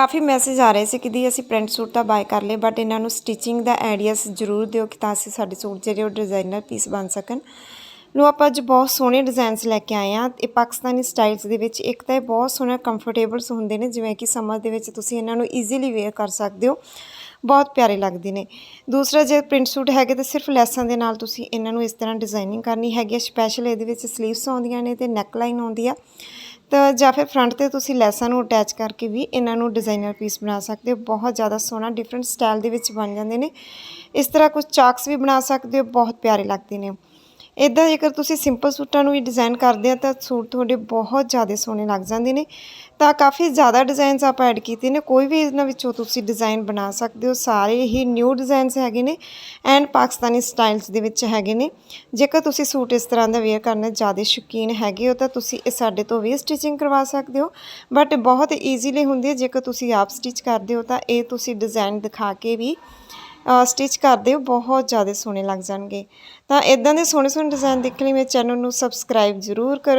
ਕਾਫੀ message ਆ ਰਹੇ ਸੀ ਕਿ ਦੀ ਅਸੀਂ ਪ੍ਰਿੰਟ ਸੂਟ ਤਾਂ ਬਾਏ ਕਰ ਲਏ ਬਟ ਇਹਨਾਂ ਨੂੰ ਸਟਿਚਿੰਗ ਦਾ ਆਈਡੀਆਸ ਜ਼ਰੂਰ ਦਿਓ ਕਿ ਤਾਂ ਅਸੀਂ ਸਾਡੇ ਸੂਟ ਜਿਹੜੇ ਉਹ ਡਿਜ਼ਾਈਨਰ ਪੀਸ ਬਣ ਸਕਣ। ਲੋ ਆਪਾਂ ਅੱਜ ਬਹੁਤ ਸੋਹਣੇ ਡਿਜ਼ਾਈਨਸ ਲੈ ਕੇ ਆਏ ਆ ਇਹ ਪਾਕਿਸਤਾਨੀ ਸਟਾਈਲਸ ਦੇ ਵਿੱਚ ਇੱਕ ਤਾਂ ਇਹ ਬਹੁਤ ਸੋਹਣਾ ਕੰਫਰਟੇਬਲਸ ਹੁੰਦੇ ਨੇ, ਜਿਵੇਂ ਕਿ ਸਮਰ ਦੇ ਵਿੱਚ ਤੁਸੀਂ ਇਹਨਾਂ ਨੂੰ ਈਜ਼ੀਲੀ ਵੇਅਰ ਕਰ ਸਕਦੇ ਹੋ। ਬਹੁਤ ਪਿਆਰੇ ਲੱਗਦੇ ਨੇ। ਦੂਸਰਾ, ਜੇ ਪ੍ਰਿੰਟ ਸੂਟ ਹੈਗੇ ਤਾਂ ਸਿਰਫ ਲੈਸਾਂ ਦੇ ਨਾਲ ਤੁਸੀਂ ਇਹਨਾਂ ਨੂੰ ਇਸ ਤਰ੍ਹਾਂ ਡਿਜ਼ਾਈਨਿੰਗ ਕਰਨੀ ਹੈਗੀ ਹੈ ਸਪੈਸ਼ਲ ਇਹਦੇ ਵਿੱਚ ਸਲੀਵਸ ਆਉਂਦੀਆਂ ਨੇ ਤੇ ਨੈਕ ਲਾਈਨ ਆਉਂਦੀ ਆ। ਤਾਂ ਜਾਂ ਫਿਰ ਫਰੰਟ ਤੇ ਤੁਸੀਂ ਲੈਸਾਂ ਨੂੰ ਅਟੈਚ ਕਰਕੇ ਵੀ ਇਹਨਾਂ ਨੂੰ ਡਿਜ਼ਾਈਨਰ ਪੀਸ ਬਣਾ ਸਕਦੇ ਹੋ। ਬਹੁਤ ਜ਼ਿਆਦਾ ਸੋਹਣਾ ਡਿਫਰੈਂਟ ਸਟਾਈਲ ਦੇ ਵਿੱਚ ਬਣ ਜਾਂਦੇ ਨੇ। ਇਸ ਤਰ੍ਹਾਂ ਕੁਝ ਚਾਕਸ ਵੀ ਬਣਾ ਸਕਦੇ ਹੋ, ਬਹੁਤ ਪਿਆਰੇ ਲੱਗਦੇ ਨੇ। ਇਦਾਂ ਜੇਕਰ ਤੁਸੀਂ ਸਿੰਪਲ ਸੂਟਾਂ ਨੂੰ ਵੀ ਡਿਜ਼ਾਈਨ ਕਰਦੇ ਆ ਤਾਂ ਸੂਟ ਤੁਹਾਡੇ ਬਹੁਤ ਜ਼ਿਆਦਾ ਸੋਹਣੇ ਲੱਗ ਜਾਂਦੇ ਨੇ। ਤਾਂ ਕਾਫੀ ਜ਼ਿਆਦਾ ਡਿਜ਼ਾਈਨਸ ਆਪਾਂ ਐਡ ਕੀਤੇ ਨੇ। ਕੋਈ ਵੀ ਇਹਨਾਂ ਵਿੱਚੋਂ ਤੁਸੀਂ ਡਿਜ਼ਾਈਨ ਬਣਾ ਸਕਦੇ ਹੋ। ਸਾਰੇ ਹੀ ਨਿਊ ਡਿਜ਼ਾਈਨਸ ਹੈਗੇ ਨੇ ਐਂਡ ਪਾਕਿਸਤਾਨੀ ਸਟਾਈਲਸ ਦੇ ਵਿੱਚ ਹੈਗੇ ਨੇ। ਜੇਕਰ ਤੁਸੀਂ ਸੂਟ ਇਸ ਤਰ੍ਹਾਂ ਦਾ ਵੇਅਰ ਕਰਨਾ ਜ਼ਿਆਦਾ ਸ਼ੌਕੀਨ ਹੈਗੇ ਹੋ ਤਾਂ ਤੁਸੀਂ ਇਹ ਸਾਡੇ ਤੋਂ ਵੀ ਸਟਿਚਿੰਗ ਕਰਵਾ ਸਕਦੇ ਹੋ। ਬਟ ਬਹੁਤ ਈਜ਼ੀਲੀ ਹੁੰਦੀ ਹੈ। ਜੇਕਰ ਤੁਸੀਂ ਆਪ ਸਟਿਚ ਕਰਦੇ ਹੋ ਤਾਂ ਇਹ ਤੁਸੀਂ ਡਿਜ਼ਾਈਨ ਦਿਖਾ ਕੇ ਵੀ ਸਟਿਚ ਕਰਦੇ ਹੋ, ਬਹੁਤ ਜ਼ਿਆਦਾ ਸੋਹਣੇ ਲੱਗ ਜਾਣਗੇ। ਤਾਂ ਇਦਾਂ ਦੇ ਸੋਹਣੇ ਸੋਹਣੇ ਡਿਜ਼ਾਈਨ ਦੇਖਣ ਲਈ ਮੇਰੇ ਚੈਨਲ ਨੂੰ ਸਬਸਕ੍ਰਾਈਬ ਜ਼ਰੂਰ ਕਰੋ।